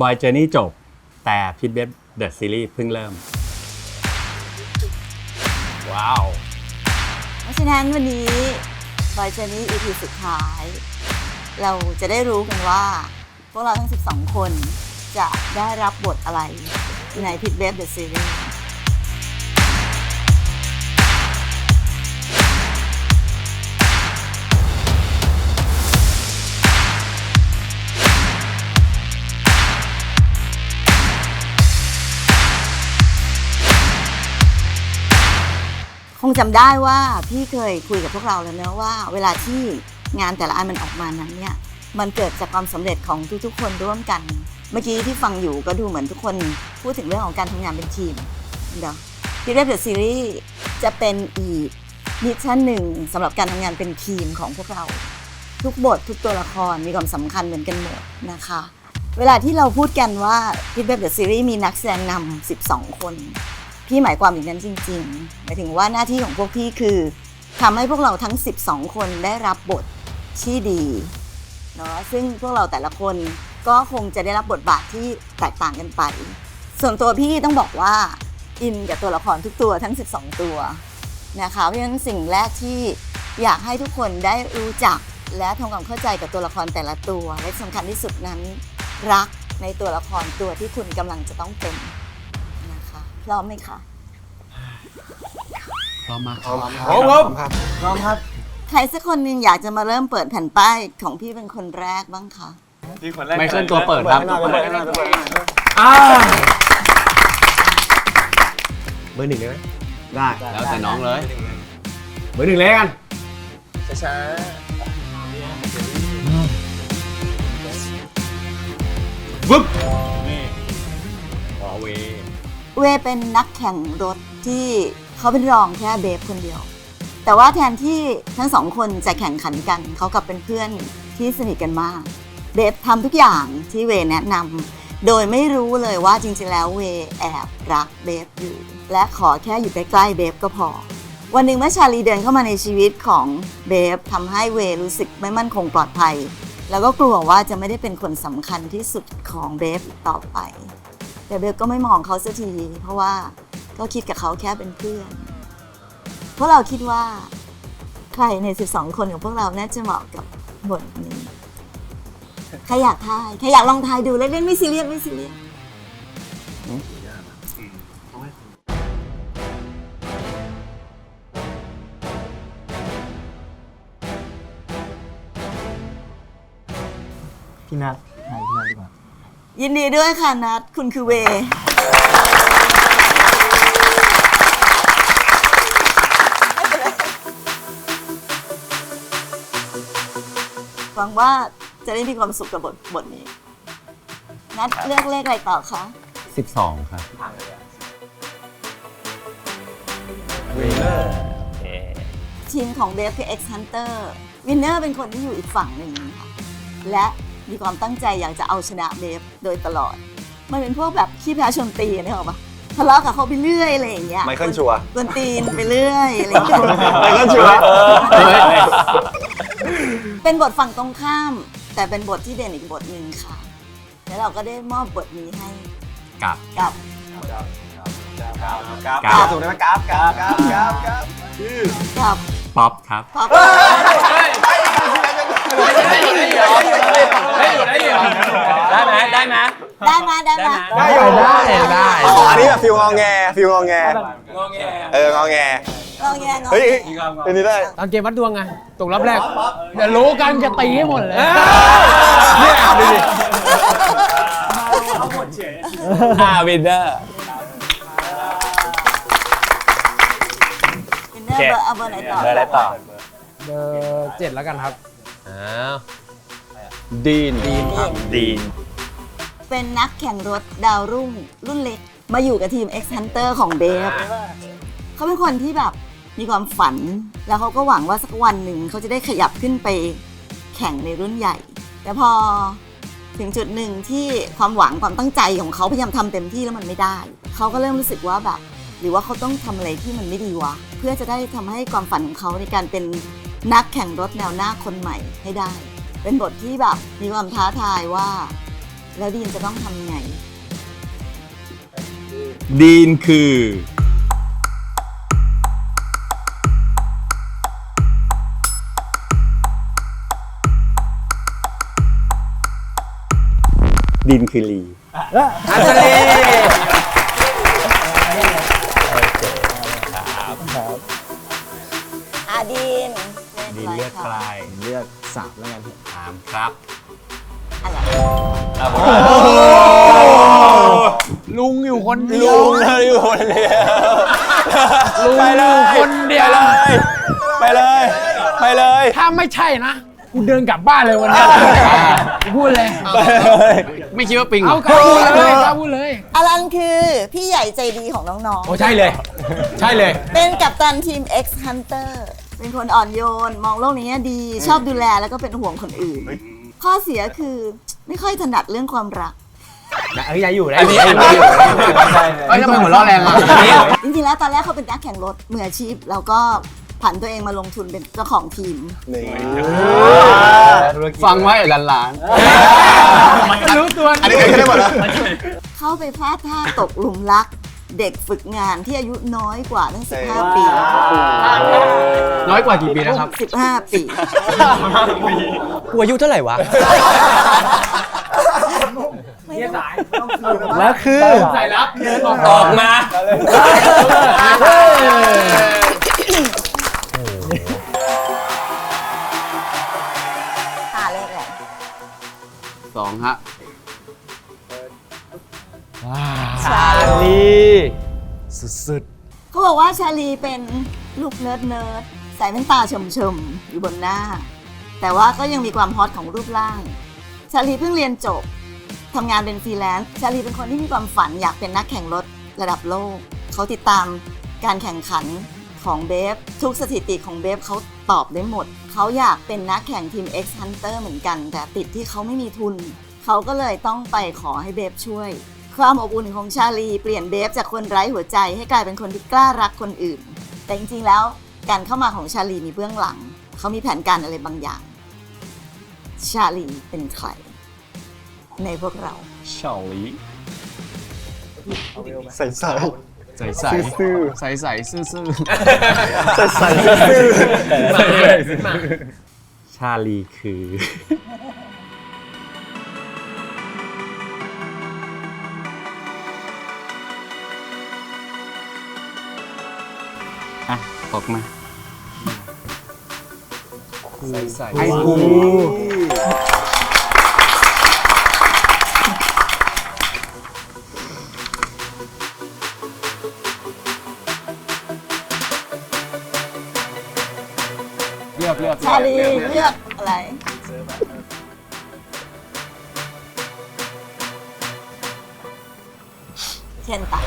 บอยเจอร์นี่จบ แต่พิทเบฟเดอะซีรีส์เพิ่งเริ่ม ว้าว เพราะฉะนั้นวันนี้บอยเจนี่ EP สุดท้าย เราจะได้รู้กันว่า พวกเราทั้ง 12 คนจะได้รับบทอะไรในพิทเบฟเดอะซีรีส์ งจำได้ว่าพี่เคยคุยกับพวกเราแล้วเนะว่า เวลาที่งานแต่ละอันมันออกมานั้นเนี่ยมันเกิดจากความสำเร็จของทุกๆ คนร่วมกัน เมื่อกี้ที่ฟังอยู่ก็ดูเหมือนทุกคนพูดถึงเรื่องของการทำงานเป็นทีมเดี๋ยวพี่เรียบเดอะซีรีส์จะเป็นอีกมิชชั่นหนึ่งสำหรับการทำงานเป็นทีมของพวกเรา ทุกบททุกตัวละครมีความสำคัญเหมือนกันหมดนะคะ เวลาที่เราพูดกันว่าพี่เรียบเดอะซีรีส์มีนักแสดงนำ12 คน พี่หมายความอย่างนั้นจริงๆหมายถึงว่าหน้าที่ของพวกพี่คือทำให้พวกเราทั้ง 12 คนได้รับบทที่ดีเนาะซึ่งพวกเราแต่ละคนก็คงจะได้รับบทบาทที่แตกต่างกันไป ส่วนตัวพี่ต้องบอกว่าอินกับตัวละครทุกตัวทั้ง 12 ตัวนะคะเพราะฉะนั้นสิ่งแรกที่อยากให้ทุกคนได้รู้จักและทำความเข้าใจกับตัวละครแต่ละตัว และสำคัญที่สุดนั้น รักในตัวละครตัวที่คุณกำลังจะต้องเป็น พร้อมไหมคะ พร้อมมากพร้อมครับ พร้อมครับ ใครสักคนหนึ่งอยากจะมาเริ่มเปิดแผ่นป้ายของพี่เป็นคนแรกบ้างคะพี่คนแรกไม่เคลื่อนตัวเปิดครับเปิดให้หน่อยเปิดให้หน่อยอ่าเบอร์หนึ่งได้ไหมได้แล้วแต่น้องเลย เบอร์หนึ่งเลยกันช้าวึบนี่หอเว เวเป็นนักแข่งรถที่เขาเป็นรองแค่เบฟคนเดียว แต่ว่าแทนที่ทั้งสองคนจะแข่งขันกันเขากลับเป็นเพื่อนที่สนิทกันมาก เบฟทำทุกอย่างที่เวแนะนำโดยไม่รู้เลยว่าจริงๆแล้วเวแอบรักเบฟอยู่ และขอแค่อยู่ใกล้ๆเบฟก็พอ วันหนึ่งเมื่อชาลีเดินเข้ามาในชีวิตของเบฟทำให้เวรู้สึกไม่มั่นคงปลอดภัย แล้วก็กลัวว่าจะไม่ได้เป็นคนสำคัญที่สุดของเบฟต่อไป แต่เบลก็ไม่มองเขาสักที เพราะว่าก็คิดกับเขาแค่เป็นเพื่อน เพวกเราคิดว่าใครใน 12 คนของพวกเราน่าจะเหมาะกับบทนี้ใครอยากทายใครอยากลองทายดูเล่นๆไม่ซีเรียสไม่ซีเรียสพี่นัทให้พี่นัทดีกว่า ยินดีด้วยค่ะนัดคุณคือเว หวังว่าจะได้มีความสุขกับบทบทนี้ นัดเลือกเลขอะไรต่อคะ 12 ครับทีมของเดฟคือ X Hunter วินเนอร์เป็นคนที่อยู่อีกฝั่งหนึ่งค่ะและ มีความตั้งใจอยากจะเอาชนะเดฟโดยตลอด มันเป็นพวกแบบขี้แพ้ชนตีนึกออกปะทะเลาะกับเขาไปเรื่อยอะไรอย่างเงี้ยไมเคิลชัวร์กวนตีนไปเรื่อยอะไรอย่างเงี้ยไมเคิลชัวร์เป็นบทฝั่งตรงข้าม แต่เป็นบทที่เด่นอีกบทหนึ่งค่ะ แล้วเราก็ได้มอบบทนี้ให้กับกับกราฟกราฟถูกไหมกราฟกราฟกราฟกราฟกราฟกับป๊อปครับป๊อป ได้ไหมได้ไหมได้มาได้มาได้อยู่ได้ได้ อ๋ออันนี้แบบฟิลงอแงฟิลงอแง งอแงเอองอแงลองแงงเฮ้ยอันนี้ได้ ตอนเกมวัดดวงไงตกรอบแรกเดี๋ยวรู้กันจะตีให้หมดเลยเนี่ยดูดิอ่าวินเนอร์วินเนอร์เบอร์เอาเบอร์ไหนต่อเบอร์อะไรต่อเบอร์เจ็ดแล้วกันครับ อ้าวดีนดีนครับดีนเป็นนักแข่งรถดาวรุ่งรุ่นเล็ก มาอยู่กับทีม X Hunter ของเบฟเขาเป็นคนที่แบบมีความฝัน แล้วเขาก็หวังว่าสักวันหนึ่งเขาจะได้ขยับขึ้นไปแข่งในรุ่นใหญ่ แต่พอถึงจุดหนึ่งที่ความหวังความตั้งใจของเขาพยายามทำเต็มที่แล้วมันไม่ได้ เขาก็เริ่มรู้สึกว่าแบบ หรือว่าเขาต้องทำอะไรที่มันไม่ดีวะ เพื่อจะได้ทำให้ความฝันของเขาในการเป็น นักแข่งรถแนวหน้าคนใหม่ให้ได้ เป็นบทที่แบบมีความท้าทายว่า แล้วดีนจะต้องทำไง ดีนคือ ดินคือลีอันทะเลอาดีน ดินเลือกใครเลือกสามแล้วกันถามครับอะไรลุงอยู่คนเดียวลุงเลยอยู่คนเดียวลุงไปเลอยู่ยคนเดียวไปเลย ไปเลย ถ้าไม่ใช่นะกูเดินกลับบ้านเลยวันนี้กูพูดเลยไปเลยไม่คิดว่าปิงเหรเอาอกล้าพูดเลยกล้าพูดเลย อลันคือพี่ใหญ่ใจดีของน้องโอ้ใช่เลย ใช่เลยๆเป็นกัปตันทีม X Hunter เป็นคนอ่อนโยน มองโลกในแง่ดี ชอบดูแลแล้วก็เป็นห่วงคนอื่น ข้อเสียคือไม่ค่อยถนัดเรื่องความรักเอ้ยยังอยู่ได้อันนี้อันนี้อยู่เอ้ยทำไมหัวเราะแรงอะอันนี้จริงๆแล้วตอนแรกเขาเป็นนักแข่งรถมืออาชีพ แล้วก็ผันตัวเองมาลงทุนเป็นเจ้าของทีม ฟังไว้หลานรู้ตัวอันนี้เกิดขึ้นได้หมดแล้วเข้าไปพลาดท่าตกหลุมรัก เด็กฝึกงานที่อายุน้อยกว่าตั้ง15 ปีๆ น้อยกว่ากี่ปีนะครับ15ปีกูอายุเท่าไหร่วะ แล้วคือใส่รับเดินออกออกมา ตาเลขอะไรสองฮะชานี่สุดเขาบอกว่าชาลีเป็นลูกเนิร์ดเนิร์ด ใส่แว่นตาชมชมๆอยู่บนหน้า แต่ว่าก็ยังมีความฮอตของรูปร่าง ชาลีเพิ่งเรียนจบทำงานเป็นฟรีแลนซ์ชาลีเป็นคนที่มีความฝันอยากเป็นนักแข่งรถระดับโลก เขาติดตามการแข่งขันของเบฟทุกสถิติของเบฟเขาตอบได้หมด เขาอยากเป็นนักแข่งทีม X Hunter เหมือนกัน แต่ติดที่เขาไม่มีทุน เขาก็เลยต้องไปขอให้เบฟช่วย ความอบอุ่นของชาลีเปลี่ยนเบฟจากคนไร้หัวใจให้กลายเป็นคนที่กล้ารักคนอื่น แต่จริงๆแล้ว การเข้ามาของชาลีมีเบื้องหลัง เขามีแผนการอะไรบางอย่าง ชาลีเป็นใคร ในพวกเราชาลีใส่ใส่ใส่ใส่ซื่อใส่ใส่ซื่อซื่อใส่ใส่ซื่อ ชาลีคือ อะออกมาใส่ใส่ไอ้กูเลือกเลือกชาลีเลือกอะไรเคนตะ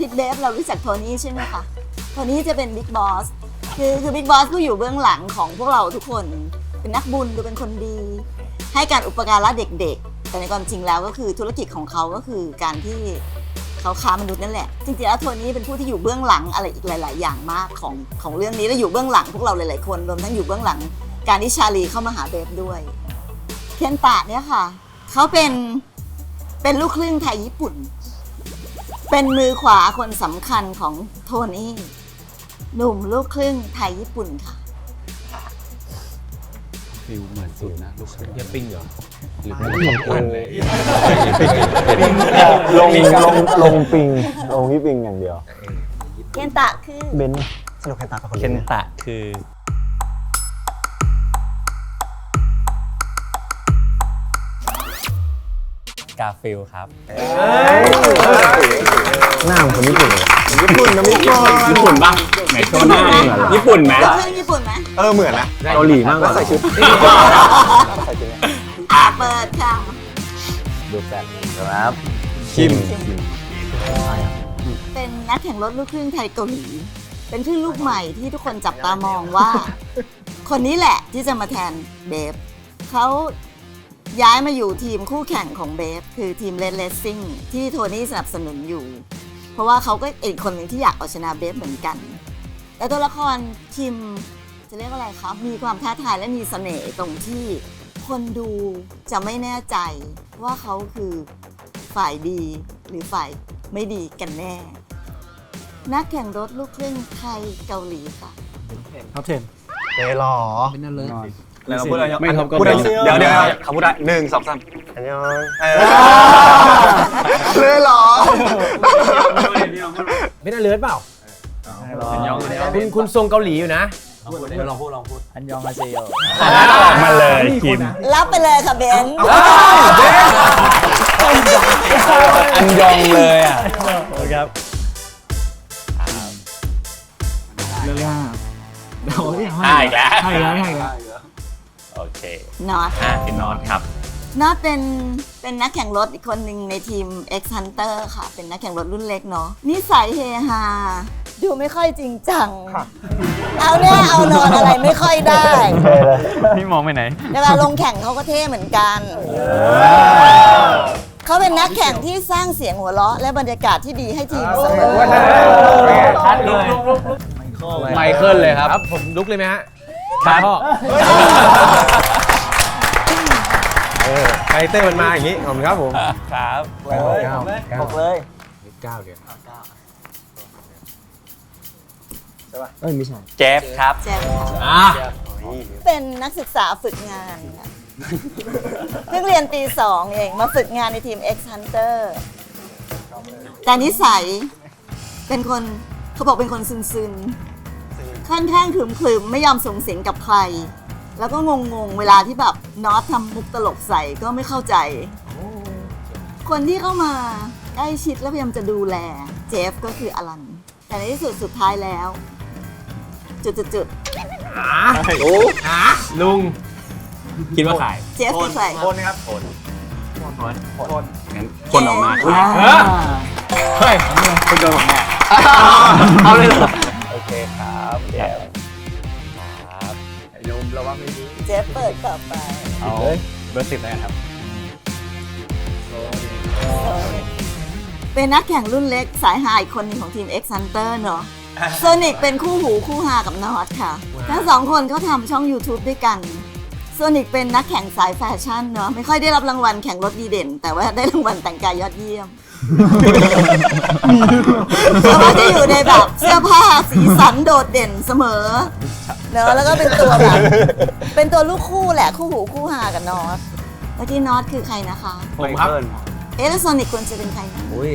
ทิดเดฟเรารู้จักโทนี่ใช่ไหมคะโทนี่จะเป็นบิ๊กบอสคือคือบิ๊กบอสผู้อยู่เบื้องหลังของพวกเราทุกคน เป็นนักบุญดูเป็นคนดี ให้การอุปการะเด็กๆ แต่ในความจริงแล้วก็คือธุรกิจของเขาก็คือการที่เขาค้ามนุษย์นั่นแหละ จริงๆแล้วโทนี่เป็นผู้ที่อยู่เบื้องหลังอะไรอีกหลาย ๆ อย่างมากของของเรื่องนี้และอยู่เบื้องหลังพวกเราหลายๆคนรวมทั้งอยู่เบื้องหลัง การที่ชาลีเข้ามาหาเบฟด้วยเคนตะเนี่ยค่ะเขาเป็นเป็นลูกครึ่งไทยญี่ปุ่น เป็นมือขวาคนสำคัญของโทนี่หนุ่มลูกครึ่งไทยญี่ปุ่นค่ะ ฟิลเหมือนสุดนะลูกค้าอย่าปิ้งเหรอหรือไม่ต้องคนเลยลงลงลงปิงลงที่ปิงอย่างเดียว เคนตะคือ เบนสนุกแค่ตากับคนเคนตะคือ กาฟิลครับ หน้าของคนญี่ปุ่นเลยญี่ปุ่นนะญี่ปุ่นญี่ปุ่นปะไหนโชว์หน้าดิญี่ปุ่นไหมลูกครึ่งญี่ปุ่นไหมเออเหมือนนะเกาหลีมากกว่าใส่ชุดใส่ชุดเนี่ยอะเปิดค่ะดูแฟนครับคิมเป็นนักแข่งรถลูกครึ่งไทยเกาหลี เป็นคลื่นลูกใหม่ที่ทุกคนจับตามองว่า คนนี้แหละที่จะมาแทนเบฟเขา ย้ายมาอยู่ทีมคู่แข่งของเบฟคือทีมเลนเลสซิ่งที่โทนี่สนับสนุนอยู่ เพราะว่าเขาก็อีกคนหนึ่งที่อยากเอาชนะเบฟเหมือนกัน แต่ตัวละครทีมจะเรียกว่าอะไรครับ มีความท้าทายและมีเสน่ห์ตรงที่คคนดูจะไม่แน่ใจว่าเขาคือฝ่ายดีหรือฝ่ายไม่ดีกันแน่ นักแข่งรถลูกครึ่งไทยเกาหลีค่ะท็อปเทนเตหรอเป็นนั่นเล ยแล้วเราพูดอะไรไม่ท็อปก็พูดอะไรเป็นเดี๋ยวเดี๋ยวเขาพูดได้หนึ่งสองสามอันยองเออเลยเหรอเป็นนั่นเลยเปล่าคุณคุณทรงเกาหลีอยู่นะลองพูดลองพูดอันยองอาเซโยมาเลยคิมรับไปเลยค่ะเบนซ์อันยองเลยอะครับเรื่องห้าเดี๋ยวนี่อ่าอีกแล้วให้แล้วให้แล้วโอ เคน็อตอะพี่นอตครับน็อตเป็นเป็นนักแข่งรถอีกคนหนึ่งในทีม X Hunter ค่ะ เป็นนักแข่งรถรุ่นเล็กเนาะนิสัยเฮฮาดูไม่ค่อยจริงจัง เอาแน่เอานอนอะไรไม่ค่อยได้พี่มองไปไหนเวลาลงแข่งเขาก็เท่เหมือนกัน เขาเป็นนักแข่งที่สร้างเสียงหัวเราะ และบรรยากาศที่ดีให้ทีมเสมอชัดเลยไมเคิลเลยครับ ผมลุกเลยไหมฮะ พ่อไคเตอร์มันมาอย่างนี้ขอบคุณครับผมครับเก้าเก้าบอกเลยเก้าเดียวเอ้ยไม่ใช่เจฟครับแจ้งค่ะอะเป็นนักศึกษาฝึกงานค่ะเพิ่งเรียนปีสองเองมาฝึกงานในทีม X Hunter แต่นิสัยเป็นคนเขาบอกเป็นคนซึนๆ ค่อนข้างขรึมขรึมๆไม่ยอมส่งเสียงกับใคร แล้วก็งงๆเวลาที่แบบน็อตทำมุกตลกใส่ก็ไม่เข้าใจ คนที่เข้ามาใกล้ชิดแล้วพยายามจะดูแลเจฟก็คืออลัน แต่ในที่สุดสุดท้ายแล้ว จุดๆอะอะลุง คิดว่าใครๆเจฟคือใครคนครับคนคนงั้นคนออกมาเฮ้ยคนโดนผมแน่เอาเลยเหรอโอเคครับเจฟครับโยมระวังไม่ดีเจฟเปิดต่อไปเอาเบอร์สิบแล้วกันครับเป็นนักแข่งรุ่นเล็กสายฮาอีกคนหนึ่งของทีม X Hunter เนอะโซนิกเป็นคู่หูคู่ฮากับนอตค่ะ ทั้งสองคนเขาทำช่อง YouTube ด้วยกัน โซนิกเป็นนักแข่งสายแฟชั่นเนอะไม่ค่อยได้รับรางวัลแข่งรถดีเด่น แต่ว่าได้รางวัลแต่งกายยอดเยี่ยมเพราะว่าจะอยู่ในแบบเสื้อผ้าสีสันโดดเด่นเสมอเนอะแล้วก็เป็นตัวแบบเป็นตัวลูกคู่แหละคู่หูคู่ฮากับนอตเมื่อกี้นอตคือใครนะคะ ผมครับเอะแล้วโซนิกควรจะเป็นใครนะอุ้ย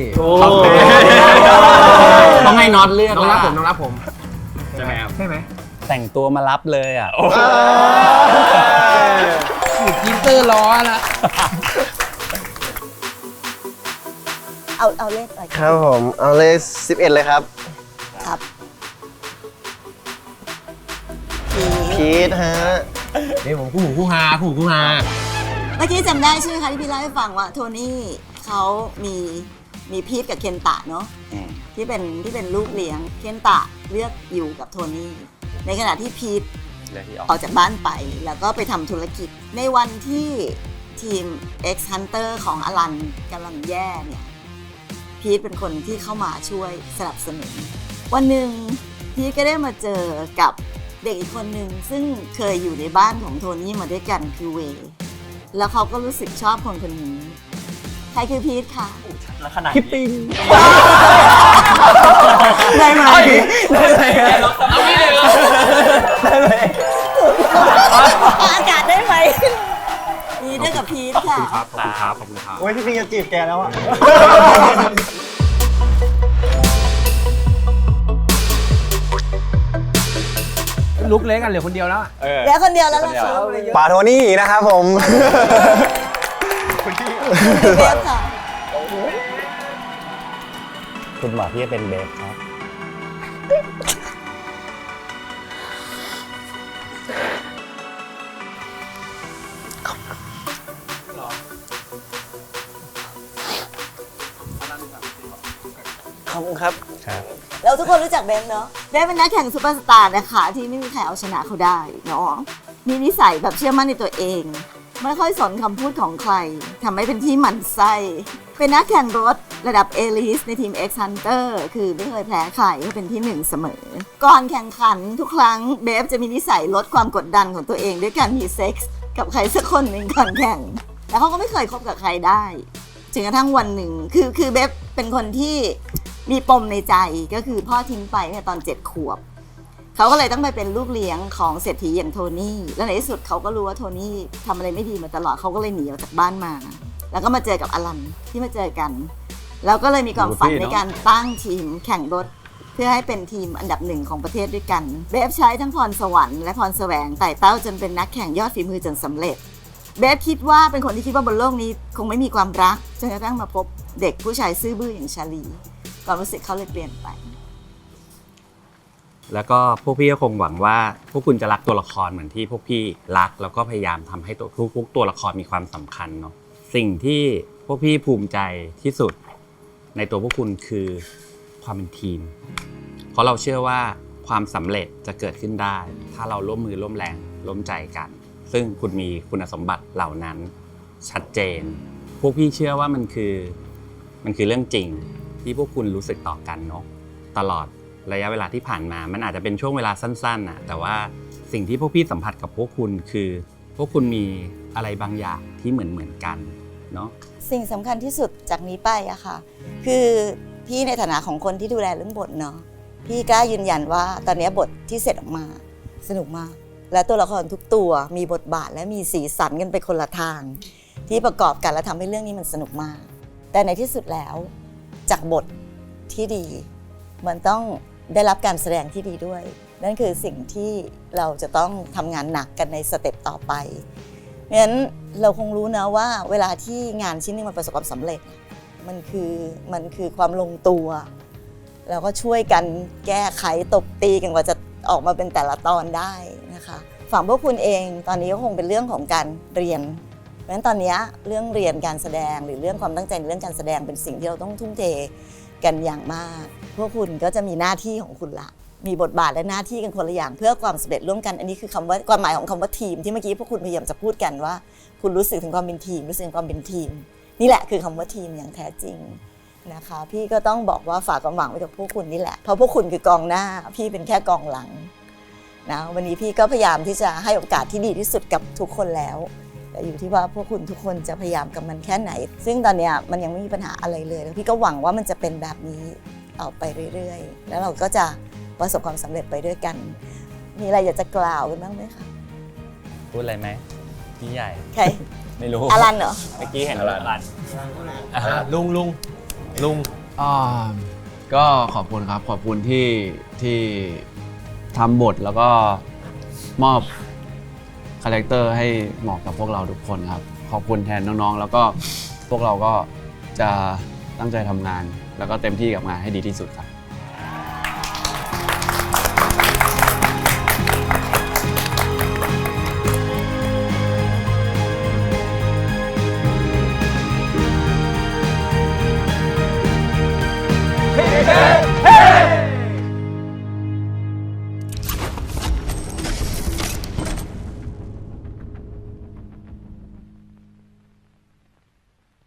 ต้องให้น็อตเลือกน้องรับผมน้องรับผมใช่ไหมครับใช่ไหม แต่งตัวมารับเลยอะกินเตอร์ล้อละเอาเอาเลขอะไรครับผมเอาเลข11 เลยครับครับพีทฮะนี่ผมคู่หูคู่ฮาคู่หูคู่ฮาเมื่อกี้จำได้ใช่ไหมคะที่พี่เล่าให้ฟังว่าโทนี่เขามีมีพีทกับเคนตะเนาะอืมที่เป็นที่เป็นลูกเลี้ยงเคนตะเลือกอยู่กับโทนี่ ในขณะที่พีทเลยที่ออกออกจากบ้านไปแล้วก็ไปทำธุรกิจ ในวันที่ทีม X Hunter ของอลันกำลังแย่เนี่ย พีทเป็นคนที่เข้ามาช่วยสนับสนุน วันหนึ่งพีทก็ได้มาเจอกับเด็กอีกคนหนึ่งซึ่งเคยอยู่ในบ้านของโทนี่มาด้วยกันคือเวย์แล้วเขาก็รู้สึกชอบคนคนนี้ ใครคือพีทคะคิปปิงได้ไหมเอาไม่เลยเห จะจีบแกแล้วอะ ลุกเล็กกันเหลือคนเดียวแล้วอะเออแล้วคนเดียวแล้วล่ะคะป่าโทนี่นะครับผมเบฟค่ะ คุณบอกพี่จะเป็นเบฟครับ ขอบคุณ ครับ เราทุกคนรู้จักเบนเนาะเบนเป็นนักแข่งซูเปอร์สตาร์นะคะ ที่ไม่มีใครเอาชนะเขาได้เนาะมีนิสัยแบบเชื่อมั่นในตัวเอง ไม่ค่อยสนคำพูดของใครทำให้เป็นที่หมั่นไส้เป็นนักแข่งรถระดับเอลิสในทีม X Hunter คือไม่เคยแพ้ใครก็เป็นที่หนึ่งเสมอ ก่อนแข่งขันทุกครั้งเบฟจะมีนิสัยลดความกดดันของตัวเองด้วยการมีเซ็กส์กับใครสักคนหนึ่งก่อนแข่ง แล้วเขาก็ไม่เคยคบกับใครได้จนกระทั่งวันหนึ่ง คือคือเบฟเป็นคนที่ มีปมในใจก็คือพ่อทิ้งไปเนี่ยตอนเจ็ดขวบ เขาก็เลยต้องไปเป็นลูกเลี้ยงของเศรษฐีอย่างโทนี่ แล้วในที่สุดเขาก็รู้ว่าโทนี่ทำอะไรไม่ดีมาตลอดเขาก็เลยหนีออกจากบ้านมา แล้วก็มาเจอกับอลันที่มาเจอกัน แล้วก็เลยมีความฝันในการตั้งทีมแข่งรถเพื่อให้เป็นทีมอันดับหนึ่งของประเทศด้วยกัน เบฟใช้ทั้งพรสวรรค์และพรแสวงไต่เต้าจนเป็นนักแข่งยอดฝีมือจนสำเร็จ เบฟคิดว่าเป็นคนที่คิดว่าบนโลกนี้คงไม่มีความรักจนกระทั่งมาพบเด็กผู้ชายซื่อบื้ออย่างชาลี ความรู้สึกเขาเลยเปลี่ยนไป แล้วก็พวกพี่ก็คงหวังว่า พวกคุณจะรักตัวละครเหมือนที่พวกพี่รัก แล้วก็พยายามทำให้ตัวทุกตัวละครมีความสำคัญเนาะสิ่งที่พวกพี่ภูมิใจที่สุดในตัวพวกคุณคือความเป็นทีม เพราะเราเชื่อว่าความสำเร็จจะเกิดขึ้นได้ ถ้าเราร่วมมือร่วมแรงร่วมใจกัน ซึ่งคุณมีคุณสมบัติเหล่านั้นชัดเจน พวกพี่เชื่อว่ามันคือมันคือเรื่องจริง ที่พวกคุณรู้สึกต่อกันเนาะตลอดระยะเวลาที่ผ่านมา มันอาจจะเป็นช่วงเวลาสั้นๆนะแต่ว่าสิ่งที่พวกพี่สัมผัสกับพวกคุณคือ พวกคุณมีอะไรบางอย่างที่เหมือนเหมือนๆกันเนาะสิ่งสำคัญที่สุดจากนี้ไปอะค่ะ คือพี่ในฐานะของคนที่ดูแลเรื่องบทเนาะพี่กล้ายืนยันว่าตอนนี้บทที่เสร็จออกมา สนุกมาก และตัวละครทุกตัวมีบทบาทและมีสีสันกันไปคนละทาง ที่ประกอบกันและทำให้เรื่องนี้มันสนุกมาก แต่ในที่สุดแล้ว จากบทที่ดี มันต้องได้รับการแสดงที่ดีด้วย นั่นคือสิ่งที่เราจะต้องทำงานหนักกันในสเต็ปต่อไปเพราะฉะนั้นเราคงรู้นะว่า เวลาที่งานชิ้นนึงมันประสบความสำเร็จ มันคือมันคือความลงตัวแล้วก็ช่วยกันแก้ไขตบตีกันกว่าจะออกมาเป็นแต่ละตอนได้นะคะ ฝั่งพวกคุณเองตอนนี้ก็คงเป็นเรื่องของการเรียน เพราะฉะนั้นตอนนี้เรื่องเรียนการแสดงหรือเรื่องความตั้งใจในเรื่องการแสดงเป็นสิ่งที่เราต้องทุ่มเทกันอย่างมาก พวกคุณก็จะมีหน้าที่ของคุณละมีบทบาทและหน้าที่กันคนละอย่างเพื่อความสำเร็จร่วมกัน อันนี้คือคำว่าความหมายของคำว่าทีม ที่เมื่อกี้พวกคุณพยายามจะพูดกันว่า คุณรู้สึกถึงความเป็นทีม รู้สึกถึงความเป็นทีม นี่แหละคือคำว่าทีมอย่างแท้จริงนะคะ พี่ก็ต้องบอกว่าฝากความหวังไว้กับพวกคุณนี่แหละ เพราะพวกคุณคือกองหน้า พี่เป็นแค่กองหลังนะวันนี้พี่ก็พยายามที่จะให้โอกาสที่ดีที่สุดกับทุกคนแล้ว แต่อยู่ที่ว่าพวกคุณทุกคนจะพยายามกับมันแค่ไหน ซึ่งตอนเนี้ยมันยังไม่มีปัญหาอะไรเลยแล้วพี่ก็หวังว่ามันจะเป็นแบบนี้ต่อไปเรื่อยๆ แล้วเราก็จะประสบความสำเร็จไปด้วยกัน มีอะไรอยากจะกล่าวกันบ้างไหมคะพูดอะไรไหมพี่ใหญ่ ใครไม่รู้ อารันเหรอ เมื่อกี้เห็นอลันลุงลุงลุง อ่าก็ขอบคุณครับขอบคุณที่ที่ทำบทแล้วก็มอบคาแรคเตอร์ให้เหมาะกับพวกเราทุกคนครับ ขอบคุณแทนน้องๆ แล้วก็พวกเราก็จะตั้งใจทำงาน แล้วก็เต็มที่กับงานให้ดีที่สุดครับ